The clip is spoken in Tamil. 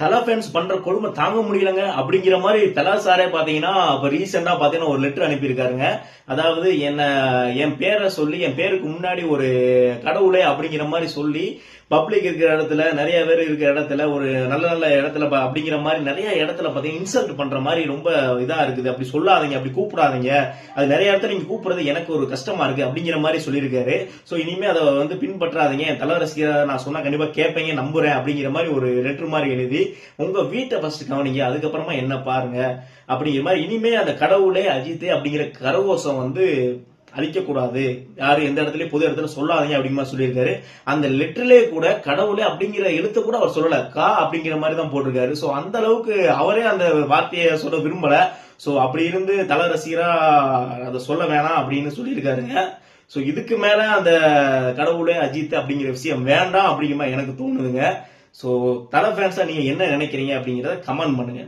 தலா ஃபேன்ஸ் பண்ற கொடுமை தாங்க முடியலங்க அப்படிங்கிற மாதிரி தலா சாரே பாத்தீங்கன்னா இப்ப ரீசெண்டா பாத்தீங்கன்னா ஒரு லெட்டர் அனுப்பியிருக்காருங்க. அதாவது என்ன என் பேரை சொல்லி என் பேருக்கு முன்னாடி ஒரு கடவுளே அப்படிங்கிற மாதிரி சொல்லி பப்ளிக் இருக்கிற இடத்துல நிறைய பேர் இருக்கிற இடத்துல ஒரு நல்ல நல்ல இடத்துல அப்படிங்கிற மாதிரி நிறைய இடத்துல பாத்தீங்கன்னா இன்சல்ட் பண்ற மாதிரி ரொம்ப இதா இருக்குது. அப்படி சொல்லாதீங்க அப்படி கூப்பிடாதீங்க. அது நிறைய இடத்துல நீங்க கூப்பிடுறது எனக்கு ஒரு கஷ்டமா இருக்கு அப்படிங்கிற மாதிரி சொல்லியிருக்காரு. சோ இனிமே அதை வந்து பின்பற்றாதீங்க. என் தலை ரசிகர் நான் சொன்னா கண்டிப்பா கேட்பீங்க நம்புறேன் அப்படிங்கிற மாதிரி ஒரு லெட்டர் மாதிரி எழுதி உங்க வீட்டை ஃபர்ஸ்ட் கவனிங்க அதுக்கப்புறமா என்ன பாருங்க. அப்படிங்கிற மாதிரி இனிமே அந்த கடவுளே அஜித்தே அப்படிங்கிற கரகோஷம் வந்து அழிக்கக்கூடாது. யாரும் எந்த இடத்துலயும் பொது இடத்துல சொல்லாதீங்க அப்படிங்கிற மாதிரி சொல்லியிருக்காரு. அந்த லெட்டர்லயே கூட கடவுளே அப்படிங்கிற எழுத்த கூட அவர் சொல்லல. கா அப்படிங்கிற மாதிரி தான் போட்டிருக்காரு. சோ அந்த அளவுக்கு அவரே அந்த வார்த்தையை சொல்ல விரும்பல. சோ அப்படி இருந்து தல ரசிகரா அதை சொல்ல வேணாம் அப்படின்னு சொல்லியிருக்காருங்க. சோ இதுக்கு மேல அந்த கடவுளே அஜித் அப்படிங்கிற விஷயம் வேண்டாம் அப்படிங்கிற மாதிரி எனக்கு தோணுதுங்க. ஸோ தலை ஃபேன்ஸாக நீங்கள் என்ன நினைக்கிறீங்க அப்படிங்கிறத கமெண்ட் பண்ணுங்க.